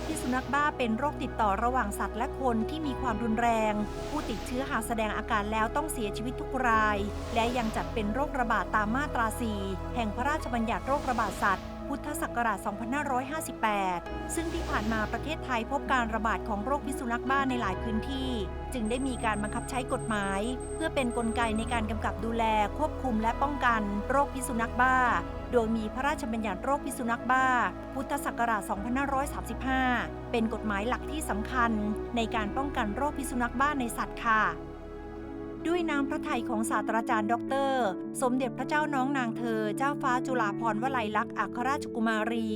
คพิษสุนัขบ้าเป็นโรคติดต่อระหว่างสัตว์และคนที่มีความรุนแรง ผู้ติดเชื้อหากแสดงอาการแล้วต้องเสียชีวิตทุกราย และยังจัดเป็นโรคระบาดตามมาตรา 4 แห่งพระราชบัญญัติโรคระบาดสัตว์ พุทธศักราช 2558 ซึ่งที่ผ่านมาประเทศไทยพบการระบาดของโรคพิษสุนัขบ้าในหลายพื้นที่ จึงได้มีการบังคับใช้กฎหมาย เพื่อเป็นนกลไกในการกำกับดูแลควบคุมและป้องกันโรคพิษสุนัขบ้า โดยมีพระราชบัญญัติโรคพิษสุนัขบ้า พุทธศักราช 2535 เป็นกฎหมายหลักที่สำคัญในการป้องกันโรคพิษสุนัขบ้าในสัตว์ค่ะ ด้วยน้ำพระทัยของศาสตราจารย์ด็อกเตอร์ สมเด็จพระเจ้าน้องนางเธอ เจ้าฟ้าจุฬาภรณ์วลัยลักษณ์อัครราชกุมารี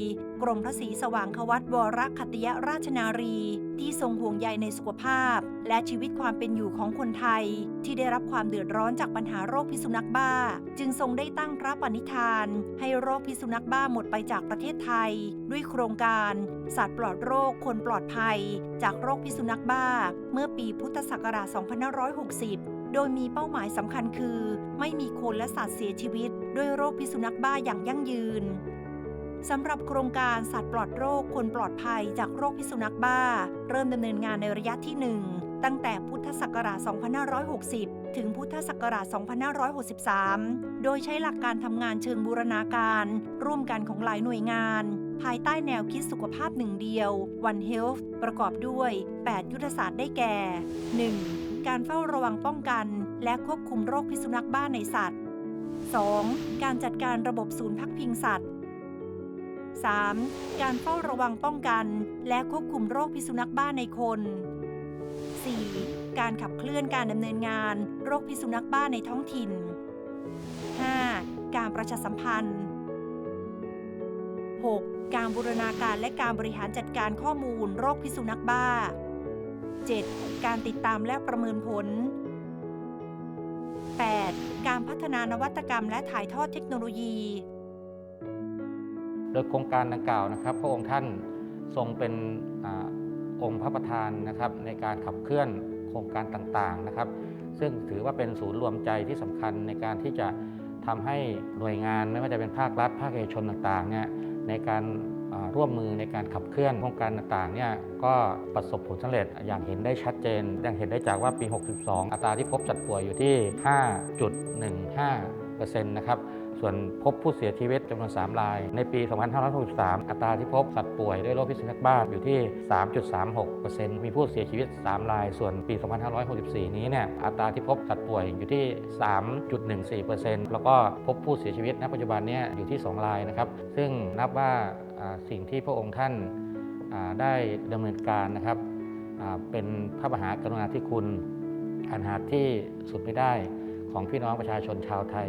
กรมพระศรีสว่างควัตวรคัตยราชนารี ที่ทรงห่วงใยในสุขภาพ และชีวิตความเป็นอยู่ของคนไทย ที่ได้รับความเดือดร้อนจากปัญหาโรคพิษสุนัขบ้า จึงทรงได้ตั้งพระปณิธาน ให้โรคพิษสุนัขบ้าหมดไปจากประเทศไทย ด้วยโครงการสัตว์ปลอดโรคคนปลอดภัย จากโรคพิษสุนัขบ้า เมื่อปีพุทธศักราช 2560 โดยมีเป้าหมายสำคัญคือ ไม่มีคนและสัตว์เสียชีวิต ด้วยโรคพิษสุนัขบ้าอย่างยั่งยืนสำหรับโครงการสัตว์ปลอดโรคคนปลอดภัยจากโรคพิษสุนัขบ้า เริ่มดำเนินงานในระยะที่ 1 ตั้งแต่พุทธศักราช 2560 ถึงพุทธศักราช 2563 โดยใช้หลักการทำงานเชิงบูรณาการ ร่วมกันของหลายหน่วยงาน ภายใต้แนวคิดสุขภาพหนึ่งเดียว One Health ประกอบด้วย 8 ยุทธศาสตร์ได้แก่ 1. การเฝ้าระวังป้องกัน และควบคุมโรคพิษสุนัขบ้าในสัตว์ 2. การจัดการระบบศูนย์พักพิงสัตว์ 3. การเฝ้าระวังป้องกัน และควบคุมโรคพิษสุนัขบ้าในคน 4. การขับเคลื่อนการดำเนินงาน โรคพิษสุนัขบ้าในท้องถิ่น 5. การประชาสัมพันธ์ 6. การบูรณาการและการบริหารจัดการข้อมูลโรคพิษสุนัขบ้า 7. การติดตามและประเมินผล 8. การพัฒนานวัตกรรมและถ่ายทอดเทคโนโลยี โดยโครงการดังกล่าวนะครับ พระองค์ท่านทรงเป็นอองค์พระประธานนะครับ ในการขับเคลื่อนโครงการต่างๆนะครับ ซึ่งถือว่าเป็นศูนย์รวมใจที่สำคัญในการที่จะทำให้หน่วยงานไม่ว่าจะเป็นภาครัฐ ภาคเอกชนต่างๆเนี่ยในการ ร่วมมือในการขับเคลื่อนโครงการต่างๆเนี่ยก็ประสบผลสำเร็จอย่างเห็นได้ชัดเจนอย่างเห็นได้จากว่าปี 62 อัตราที่พบสัตว์ป่วยอยู่ที่ 5.15%นะครับส่วนพบผู้เสียชีวิตจำนวน 3 ราย ในปี 2563 อัตราที่พบสัตว์ป่วยด้วยโรคพิษสุนัขบ้าอยู่ที่ 3.36%มีผู้เสียชีวิต 3 ราย ส่วนปี 2564 นี้เนี่ยอัตราที่พบสัตว์ป่วยอยู่ที่ 3.14%แล้วก็พบผู้เสียชีวิตณปัจจุบันเนี้อยู่ที่ 2 รายนะครับซึ่งนับว่า สิ่งที่พระองค์ท่านได้ดำเนินการนะครับเป็นพระมหากรุณาธิคุณอันหาที่สุดไม่ได้ของพี่น้องประชาชนชาวไทย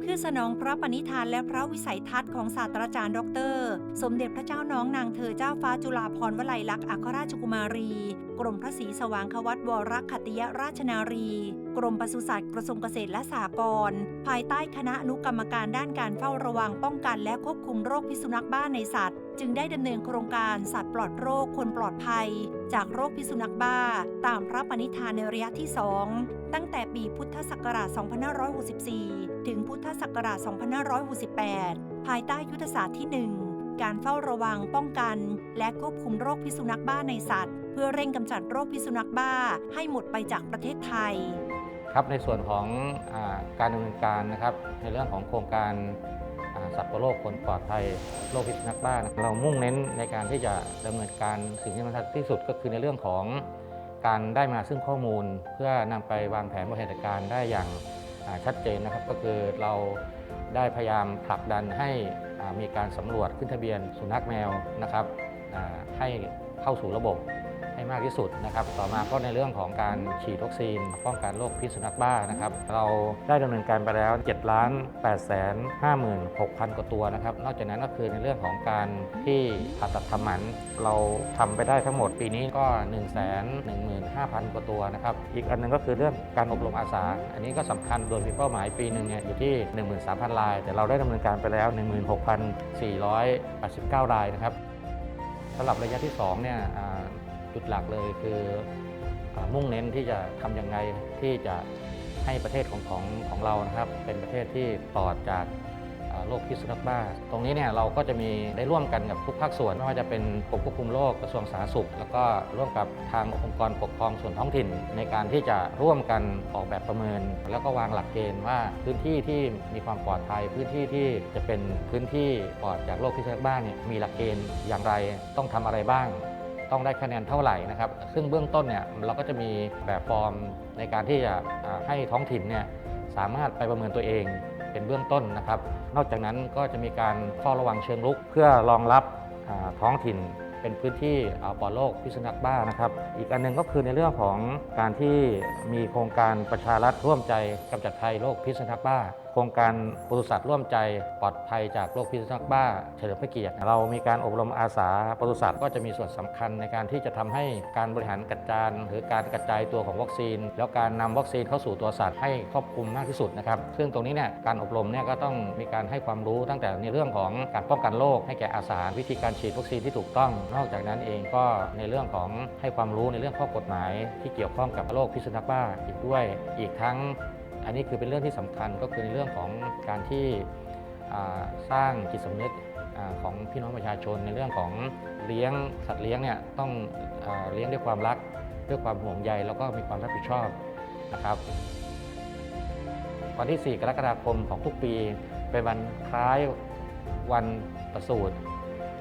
เพื่อสนองพระปณิธานและพระวิสัยทัศน์ของศาสตราจารย์ดอกเตอรสมเด็จพระเจ้าน้องนางเธอเจ้าฟ้าจุฬาภรณ์วลัยลักษณ์อัครราชกุมารี กรมพระศรีสว่างควัตวรคัตยราชนารี กรมปศุสัตว์กระทรวงเกษตรและสหกรณ์ภายใต้คณะอนุกรรมการด้านการเฝ้าระวังป้องกันและควบคุมโรคพิษสุนัขบ้าในสัตว์ จึงได้ดำเนินโครงการสัตว์ปลอดโรคคนปลอดภัย จากโรคพิษสุนัขบ้า ตามพระปณิธานในระยะที่ 2 ตั้งแต่ปีพุทธศักราช 2564 ถึงพุทธศักราช 2568 ภายใต้ยุทธศาสตร์ที่ 1 การเฝ้าระวังป้องกัน และควบคุมโรคพิษสุนัขบ้าในสัตว์ เพื่อเร่งกำจัดโรคพิษสุนัขบ้าให้หมดไปจากประเทศไทยครับในส่วนของอการดำเนินการนะครับในเรื่องของโครงการ สัตว์โรคคนปลอดภัยโรคพิษสุนัขบ้านเรามุ่งเน้นในการที่จะดำเนินการสิ่งที่สำคัญที่สุดก็คือในเรื่องของการได้มาซึ่งข้อมูล เพื่อนำไปวางแผนบริหารจัดการได้อย่างชัดเจนนะครับ ก็คือเราได้พยายามผลักดันให้มีการสำรวจขึ้นทะเบียนสุนัขแมวนะครับให้เข้าสู่ระบบ ให้มากที่สุดนะครับ ต่อมาก็ในเรื่องของการฉีดวัคซีน ป้องกันโรคพิษสุนัขบ้านะครับ เราได้ดำเนินการไปแล้ว7ล้าน8แสน56,000 กว่าตัวนะครับ นอกจากนั้นก็คือในเรื่องของการที่ผ่าตัดทำหมัน เราทำไปได้ทั้งหมดปีนี้ก็ 1 1 5 0 0 0 กว่าตัวนะครับ อีกอันหนึงก็คือเรื่องการอบรมอาสา อันนี้ก็สำคัญโดยมีเป้าหมายปีหนึ่งเนี่ยอยู่ที่ 13,000 ราย แต่เราได้ดำเนินการไปแล้ว 16,489 รายนะครับสำหรับระยะที่2เนี่ย จุดหลักเลยคืออมุ่งเน้นที่จะทำยังไงที่จะให้ประเทศของของของเรานะครับ เป็นประเทศที่ปลอดจากโรคพิษสุนัขบ้า ตรงนี้เนี่ยเราก็จะมีได้ร่วมกันกับทุกภาคส่วนไม่ว่าจะเป็นกรมควบคุมโรคกระทรวงสาธารณสุข แล้วก็ร่วมกับทางองค์กรปกครองส่วนท้องถิ่น ในการที่จะร่วมกันออกแบบประเมิน แล้วก็วางหลักเกณฑ์ว่าพื้นที่ที่มีความปลอดภัย พื้นที่ที่จะเป็นพื้นที่ปลอดจากโรคพิษสุนัขบ้าเนี่ยมีหลักเกณฑ์อย่างไรต้องทำอะไรบ้าง ต้องได้คะแนนเท่าไหร่นะครับ ซึ่งเบื้องต้นเนี่ยเราก็จะมีแบบฟอร์มในการที่จะให้ท้องถิ่นเนี่ยสามารถไปประเมินตัวเองเป็นเบื้องต้นนะครับ นอกจากนั้นก็จะมีการเฝ้าระวังเชิงรุก เพื่อรองรับท้องถิ่นเป็นพื้นที่ปลอดโรคพิษสุนัขบ้านะครับ อีกอันหนึงก็คือในเรื่องของการที่มีโครงการประชารัฐร่วมใจกำจัดภัยโรคพิษสุนัขบ้าโครงการปศุสัตว์ร่วมใจปลอดภัยจากโรคพิษสุนัขบ้า เฉลิมพระเกียรติเรามีการอบรมอาสาปศุสัตว์ก็จะมีส่วนสำคัญในการที่จะทำให้การบริหารกระจายหรือการกระจายตัวของวัคซีน แล้วการนำวัคซีนเข้าสู่ตัวสัตว์ให้ครอบคลุมมากที่สุดนะครับซึ่งตรงนี้เนี่ยการอบรมเนี่ยก็ต้องมีการให้ความรู้ตั้งแต่ในเรื่องของการป้องกันโรคให้แก่อาสาวิธีการฉีดวัคซีนที่ถูกต้องนอกจากนั้นเองก็ในเรื่องของให้ความรู้ในเรื่องข้อกฎหมาย ที่เกี่ยวข้องกับโรคพิษสุนัขบ้าอีกด้วย อีกทั้ง อันนี้คือเป็นเรื่องที่สำคัญก็คือในเรื่องของการที่สร้างจิตสำนึกอของพี่น้องประชาชน ในเรื่องของเลี้ยงสัตว์เลี้ยงเนี่ยต้องอเลี้ยงด้วยความรักด้วยความห่วงใยแล้วก็มีความรับผิดชอบนะครับ วันที่ 4 กรกฎาคมของทุกปี เป็นวันคล้ายวันประสูติ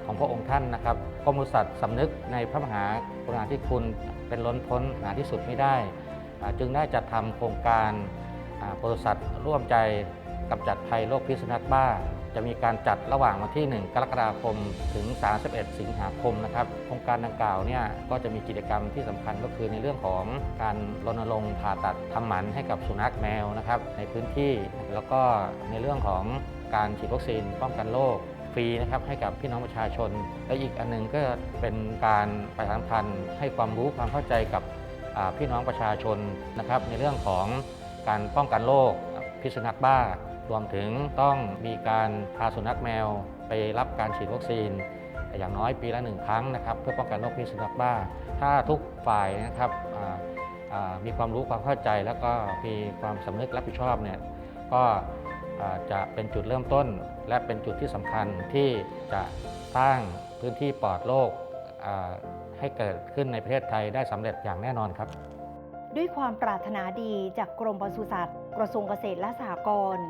ของพระองค์ท่านนะครับกรมสัตว์สำนึกในพระมหากรุณาธิคุณเป็นล้นพ้นหาที่สุดไม่ได้ จึงได้จัดทำโครงการ อ่าปศุสัตว์ร่วมใจกำจัดภัยโรคพิษสุนัขบ้า จะมีการจัดระหว่างวันที่ 1 กรกฎาคมถึง 31 สิงหาคมนะครับโครงการดังกล่าวเนี่ยก็จะมีกิจกรรมที่สำคัญก็คือในเรื่องของการรณรงค์ผ่าตัดทำหมันให้กับสุนัขแมวนะครับในพื้นที่แล้วก็ในเรื่องของการฉีดวัคซีนป้องกันโรคฟรีนะครับให้กับพี่น้องประชาชน และอีกอันหนึงก็เป็นการประชาสัมพันธ์ให้ความรู้ความเข้าใจกับพี่น้องประชาชนนะครับในเรื่องของ การป้องกันโรคพิษสุนัขบ้า รวมถึงต้องมีการพาสุนัขแมว ไปรับการฉีดวัคซีน อย่างน้อยปีละหนึ่งครั้งนะครับ เพื่อป้องกันโรคพิษสุนัขบ้า ถ้าทุกฝ่ายนะครับมีความรู้ความเข้าใจแล้วก็มีความสำนึกรับผิดชอบเนี่ยก็จะเป็นจุดเริ่มต้น และเป็นจุดที่สำคัญที่จะสร้างพื้นที่ปลอดโรคให้เกิดขึ้นในประเทศไทยได้สำเร็จอย่างแน่นอนครับ ด้วยความปรารถนาดีจากกรมปศุสัตว์ กระทรวงเกษตรและสหกรณ์